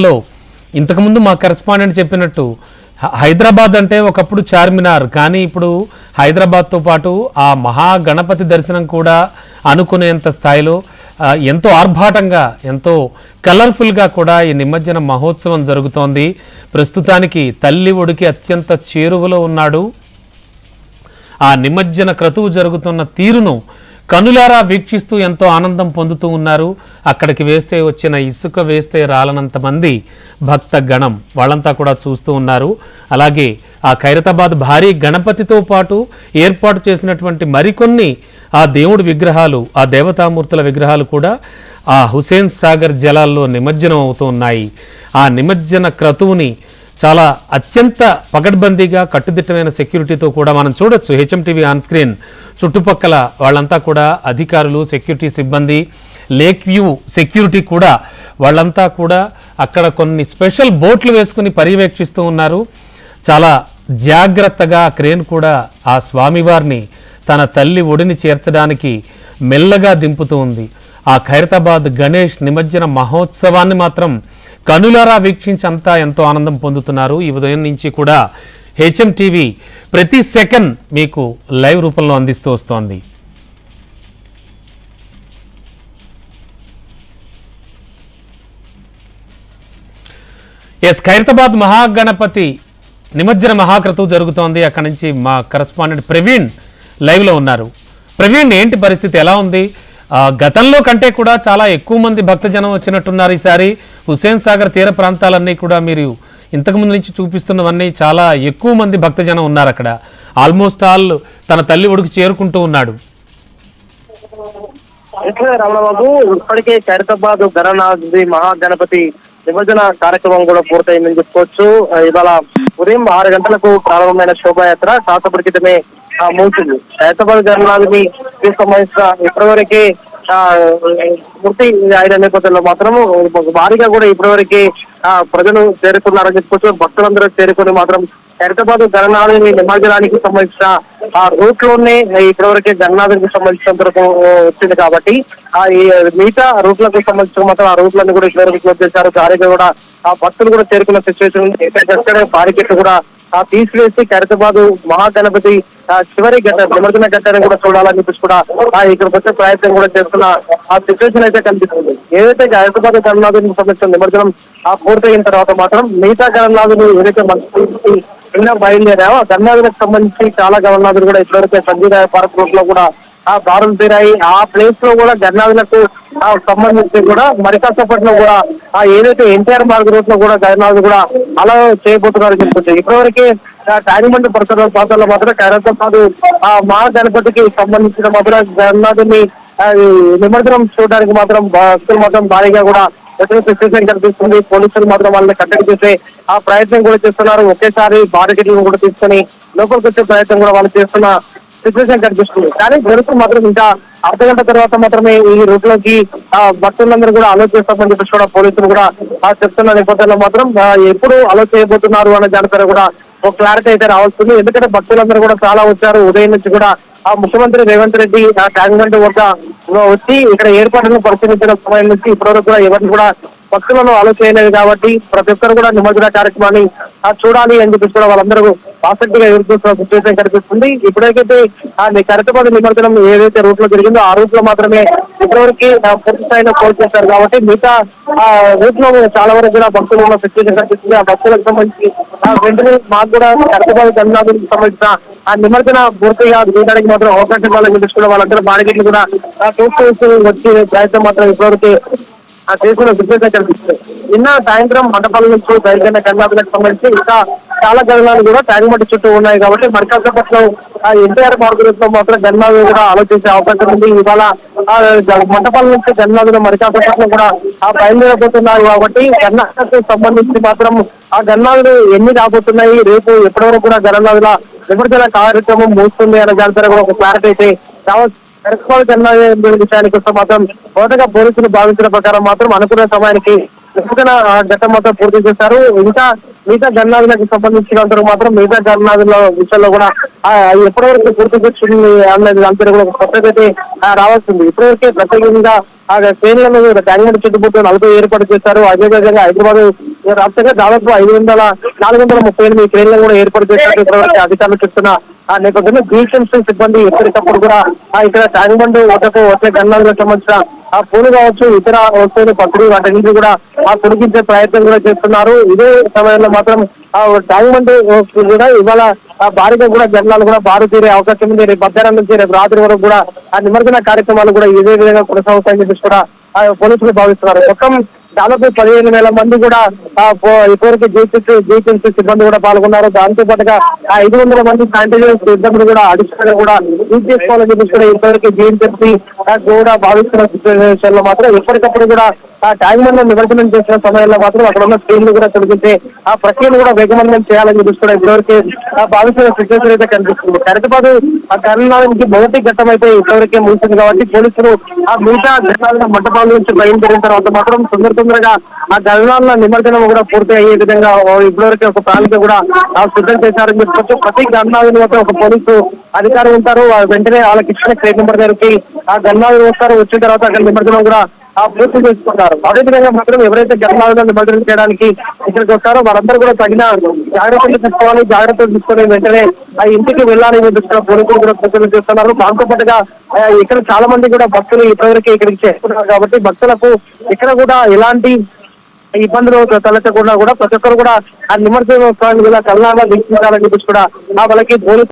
లో ఇంతకుముందు మా కరెస్పాండెంట్ చెప్పినట్టు హైదరాబాద్ అంటే ఒకప్పుడు చార్మినార్ కానీ ఇప్పుడు హైదరాబాద్తో పాటు ఆ మహాగణపతి దర్శనం కూడా అనుకునేంత స్థాయిలో ఎంతో ఆర్భాటంగా ఎంతో కలర్ఫుల్గా కూడా ఈ నిమజ్జన మహోత్సవం జరుగుతోంది. ప్రస్తుతానికి తల్లి ఒడికి అత్యంత చేరువలో ఉన్నాడు. ఆ నిమజ్జన క్రతువు జరుగుతున్న తీరును కనులారా వీక్షిస్తూ ఎంతో ఆనందం పొందుతూ ఉన్నారు. అక్కడికి వేస్తే వచ్చిన ఇసుక వేస్తే రాలనంత మంది భక్త గణం వాళ్ళంతా కూడా చూస్తూ ఉన్నారు. అలాగే ఆ ఖైరతాబాద్ భారీ గణపతితో పాటు ఏర్పాటు చేసినటువంటి మరికొన్ని ఆ దేవుడి విగ్రహాలు ఆ దేవతామూర్తుల విగ్రహాలు కూడా ఆ హుసేన్ సాగర్ జలాల్లో నిమజ్జనం అవుతూ ఉన్నాయి. ఆ నిమజ్జన క్రతువుని చాలా అత్యంత పకడ్బందీగా కట్టుదిట్టమైన సెక్యూరిటీతో కూడా మనం చూడొచ్చు. హెచ్ఎం టీవీ ఆన్ స్క్రీన్ చుట్టుపక్కల వాళ్ళంతా కూడా అధికారులు సెక్యూరిటీ సిబ్బంది లేక్ వ్యూ సెక్యూరిటీ కూడా వాళ్ళంతా కూడా అక్కడ కొన్ని స్పెషల్ బోట్లు వేసుకుని పర్యవేక్షిస్తూ ఉన్నారు. చాలా జాగ్రత్తగా క్రేన్ కూడా ఆ స్వామివారిని తన తల్లి ఒడిని చేర్చడానికి మెల్లగా దింపుతూ ఉంది. ఆ ఖైరతాబాద్ గణేష్ నిమజ్జన మహోత్సవాన్ని మాత్రం కనులారా వీక్షించి అంతా ఎంతో ఆనందం పొందుతున్నారు. ఈ ఉదయం నుంచి కూడా హెచ్ఎం టీవీ ప్రతి సెకండ్ మీకు లైవ్ రూపంలో అందిస్తూ వస్తోంది. ఎస్ ఖైరతాబాద్ మహాగణపతి నిమజ్జన మహాక్రతువు జరుగుతోంది. అక్కడి నుంచి మా కరస్పాండెంట్ ప్రవీణ్ లైవ్లో ఉన్నారు. ప్రవీణ్ ఏంటి పరిస్థితి? ఎలా ఉంది? ఆ, గతంలో కంటే కూడా చాలా ఎక్కువ మంది భక్తజనం వచ్చినట్టున్నారు ఈసారి. హుస్సేన్ సాగర్ తీర ప్రాంతాలన్నీ కూడా మీరు ఇంతకుముందు నుంచి చూపిస్తున్నవన్నీ చాలా ఎక్కువ మంది భక్తజనం ఉన్నారు అక్కడ. ఆల్మోస్ట్ ఆల్ తన తల్లి ఒడుకు చేరుకుంటూ ఉన్నాడు. రమణబాబు ఇప్పటికే ఖైరతాబాద్ గణనాథి మహాగణపతి నిమజ్జన కార్యక్రమం కూడా పూర్తయిందని చెప్పుకోవచ్చు. ఇవాళ ఉదయం ఆరు గంటలకు ప్రారంభమైన శోభాయాత్ర కాసేపటి క్రితమే ఆ, ముగిసింది. ఖైరతాబాద్ గణనాథిని సంబంధించిన ఇప్పటివరకే పూర్తి ఆయన నేపథ్యంలో మాత్రం భారీగా కూడా ఇప్పటివరకు ఆ, ప్రజలు చేరుకున్నారని చెప్పుకోవచ్చు భక్తులందరూ చేరుకుని మాత్రం హైదరాబాద్ గణనాథుని నిమజ్జనానికి సంబంధించిన ఆ రూట్లోనే ఇప్పటివరకే గణనాథునికి సంబంధించినంత వరకు వచ్చింది కాబట్టి ఆ ఈ మిగతా రూట్లకు సంబంధించిన మాత్రం ఆ రూట్లన్నీ కూడా ఇప్పటివరకు క్లోజ్ చేశారు. భారీగా కూడా ఆ భక్తులు కూడా చేరుకున్న సిచ్యువేషన్ ఉంది. ఎక్కడెక్కడ బారికెట్లు కూడా తీసివేసి ఖైరతాబాద్ మహాగణపతి ఆ చివరి గట్ట నిమజ్జన గట్టని కూడా చూడాలని చెప్పేసి కూడా ఇక్కడికి వచ్చే ప్రయత్నం కూడా చేస్తున్న ఆ సిచ్యువేషన్ అయితే కనిపిస్తుంది. ఏదైతే హైదరాబాద్ గణనాథునికి సంబంధించిన నిమజ్జనం ఆ పూర్తయిన తర్వాత మాత్రం మిగతా గణనాథులు ఏదైతే మనకి నిన్న గణనాథులకు సంబంధించి చాలా గణనాథులు కూడా ఇప్పటివరకే సంజీవ పార్క్ రూట్లో కూడా ఆ దారులు తీరాయి. ఆ ప్లేస్లో కూడా గన్నాదులకు సంబంధించి కూడా మరికాసపట్నం కూడా ఆ ఏదైతే ఎన్టీఆర్ మార్గ్ రూట్లో కూడా గణనాథు కూడా అలా చేయబోతున్నారు చెప్పుకోవచ్చు. ఇప్పటివరకే ఆ ట్యాంక్మెంట్ పరిసర ప్రాంతాల్లో మాత్రం ఖైరతాబాద్ ఆ మహా గణపతికి సంబంధించిన మాత్రం గణనాథుని నిమజ్జనం చూడడానికి మాత్రం భక్తులు మాత్రం భారీగా కూడా ఎక్కడ సిచ్యువేషన్ కనిపిస్తుంది. పోలీసులు మాత్రం వాళ్ళని కట్టడి చేసే ఆ ప్రయత్నం కూడా చేస్తున్నారు. ఒకేసారి బారికెట్లను కూడా తీసుకొని లోపలికి వచ్చే ప్రయత్నం కూడా వాళ్ళు చేస్తున్న సిచ్యువేషన్ కనిపిస్తుంది. కానీ జరుగుతూ మాత్రం ఇంకా అర్ధ గంట తర్వాత మాత్రమే ఈ రూట్లోకి ఆ భక్తులందరూ కూడా అలో చేస్తామని చెప్పేసి కూడా పోలీసులు కూడా ఆ చెప్తున్న నేపథ్యంలో మాత్రం ఎప్పుడు అలో చేయబోతున్నారు అనే దానిపైన కూడా ఒక క్లారిటీ అయితే రావాల్సింది. ఎందుకంటే భక్తులందరూ కూడా చాలా వచ్చారు. ఉదయం నుంచి కూడా ఆ ముఖ్యమంత్రి రేవంత్ రెడ్డి ఆ ట్యాంక్ బండ్ వద్ద వచ్చి ఇక్కడ ఏర్పాట్లను పరిశీలించిన సమయం నుంచి ఇప్పటివరకు కూడా ఎవరిని కూడా భక్తులను అలో చేయలేదు కాబట్టి ప్రతి ఒక్కరు కూడా నిమజ్జన కార్యక్రమాన్ని చూడాలి అని చెప్పేసి కూడా వాళ్ళందరూ ఆసక్తిగా ఎదుర్కొస్తున్న సిచ్యువేషన్ కనిపిస్తుంది. ఇప్పుడైతే ఆ కరెక్ట్బాద్ నిమజ్జనం ఏదైతే రూట్లో జరిగిందో ఆ రూట్లో మాత్రమే ఇప్పటివరకు పూర్తి స్థాయిలో కోల్ చేశారు కాబట్టి మిగతా ఆ రూట్లో చాలా వరకు కూడా భక్తులు ఉన్న సిచ్యువేషన్ కనిపిస్తుంది. ఆ భక్తులకు సంబంధించి ఆ వెంటనే మాకు కూడా కరెక్ట్బాద్ తమిళనాడుకి సంబంధించిన ఆ నిమజ్జన పూర్తిగా చేయడానికి మాత్రం అవకాశం వాళ్ళకి చెప్పేసి వాళ్ళందరూ బాడిగేట్లు కూడా ఆ చూస్తూ వచ్చే ప్రయత్నం మాత్రం ఇప్పటివరకు ఆ చేసిన సిచ్యువేషన్ కనిపిస్తుంది. నిన్న సాయంత్రం మండపాల నుంచి బయలుదేరిన కర్ణాటకకు సంబంధించి ఇంకా చాలా గణనాలు కూడా ట్యాంక్ చుట్టూ ఉన్నాయి కాబట్టి మరికాసేపట్లో ఎన్టీఆర్ మార్గంలో మాత్రం గణనాథులు కూడా ఆలోచించే అవకాశం ఉంది. ఇవాళ మండపాల నుంచి గణనాథులు మరికాసేపట్లో కూడా ఆ బయలుదేరబోతున్నారు కాబట్టి గణనాథకు సంబంధించి మాత్రం ఆ గన్నాలు ఎన్ని రాబోతున్నాయి రేపు ఎప్పటి వరకు కూడా గణనాథుల విభజన కార్యక్రమం ముగుస్తుంది అనే దానిపై కూడా ఒక క్లారిటీ అయితే రావచ్చు. కరెస్పాండ్ విషయానికి వస్తే మాత్రం మొదటగా పోలీసులు భావించిన ప్రకారం మాత్రం అనుకున్న సమయానికి విభజన ఘట్టం మాత్రం పూర్తి చేశారు. ఇంకా మిగతా గన్నాదులకు అందరూ మాత్రం మిగతా గన్నాదుల విషయంలో కూడా ఎప్పటివరకు పూర్తి చేస్తుంది అన్నది అంతా కూడా కొత్తగా అయితే రావాల్సింది. ఇప్పటివరకే ప్రత్యేకంగా ఆ శ్రేణులను ట్యాంక్ చుట్టుముట్టు నలభై ఏర్పాటు చేశారు. అదేవిధంగా హైదరాబాద్ రాష్ట్రంగా దాదాపు ఐదు వందల నాలుగు వందల ముప్పై ఎనిమిది ట్రైన్లను కూడా ఏర్పాటు చేశారు ఇప్పటివరకు అధికారులు చెప్తున్న. ఆ నేపథ్యంలో జీహెచ్ఎంసీ సిబ్బంది ఎప్పటికప్పుడు కూడా ఇక్కడ ట్యాంక్ బండ్ ఓటకు వచ్చే గన్నాలకు సంబంధించిన ఆ పూలు కావచ్చు ఇతర వస్తువులు పక్కడి వాటన్నింటి కూడా ఆ పొడిగించే ప్రయత్నం కూడా చేస్తున్నారు. ఇదే సమయంలో మాత్రం ఆ ట్యాంక్ బండ్ కూడా ఇవాళ భారీగా కూడా జనాలు కూడా బారు తీరే అవకాశం ఉంది. రేపు మధ్యాహ్నం నుంచి రేపు రాత్రి వరకు కూడా ఆ నిమజ్జన కార్యక్రమాలు కూడా ఇదే విధంగా కొనసాగుతాయని చెప్పేసి కూడా ఆ పోలీసులు భావిస్తున్నారు. మొత్తం దాదాపు పదిహేను వేల మంది కూడా ఆ పో- ఇప్పటివరకు జీపీసీ జీపీసీ సిబ్బంది కూడా పాల్గొన్నారు. దాంతో పాటుగా ఐదు వందల మంది శానిటైజర్ సిబ్బంది కూడా అడిషనల్ కూడా యూజ్ చేసుకోవాలని చెప్పేసి కూడా ఇప్పటివరకు జీహెచ్ఎంసీ కూడా భావిస్తున్న సిచ్యువేషన్లో మాత్రం ఎప్పటికప్పుడు కూడా ఆ ట్యాంక్ బండ్ నిమజ్జనం చేసిన సమయంలో మాత్రం అక్కడ ఉన్న స్క్రీన్లు కూడా తొలగించే ఆ ప్రక్రియను కూడా వేగవంతం చేయాలని చెప్పేసి కూడా ఇప్పటివరకు ఆ భావిస్తున్న సిచ్యువేషన్ అయితే కనిపిస్తుంది. కరెక్ట్ ఆ కర్ణానికి మొదటి ఘట్టం అయితే ఇప్పటివరకే ముగిసింది కాబట్టి పోలీసులు ఆ మిగతా ఘటనాల మంటపాల నుంచి బయలుదేరిన తర్వాత మాత్రం తొందర తొందరగా ఆ గణనాల నిమజ్జనం కూడా పూర్తి అయ్యే విధంగా ఇప్పటివరకు ఒక ప్రణాళిక కూడా ఆ సిద్ధం చేశారని చెప్పుకోవచ్చు ప్రతి గణనాలను మాత్రం ఒక పోలీసు అధికారి ఉంటారు. వెంటనే వాళ్ళకి ఇచ్చిన క్రేట్ నెంబర్ దగ్గరికి ఆ గణనాలు వస్తారు వచ్చిన తర్వాత అక్కడ నిమజ్జనం కూడా ఆ పూర్తి చేసుకుంటారు మొదటిగా మాత్రం ఎవరైతే జన్మాలను నిమజ్జనం చేయడానికి ఇక్కడికి వస్తారో వారందరూ కూడా తగిన జాగ్రత్తలు తీసుకోవాలి. జాగ్రత్తలు తీసుకుని వెంటనే ఆ ఇంటికి వెళ్ళాలని చెప్పి పోలీసులు కూడా ప్రజలు చేస్తున్నారు. దాంతో పాటుగా ఇక్కడ చాలా మంది కూడా భక్తులు ఇప్పటివరకు ఇక్కడికి చేస్తున్నారు కాబట్టి భక్తులకు ఇక్కడ కూడా ఎలాంటి ఇబ్బందులు తలెత్తకుండా కూడా ప్రతి ఒక్కరు కూడా ఆ నిమజ్జనోత్సవాన్ని కూడా కళ్ళాగా వీక్షించాలని చెప్పేసి కూడా ఆ వాళ్ళకి పోలీసు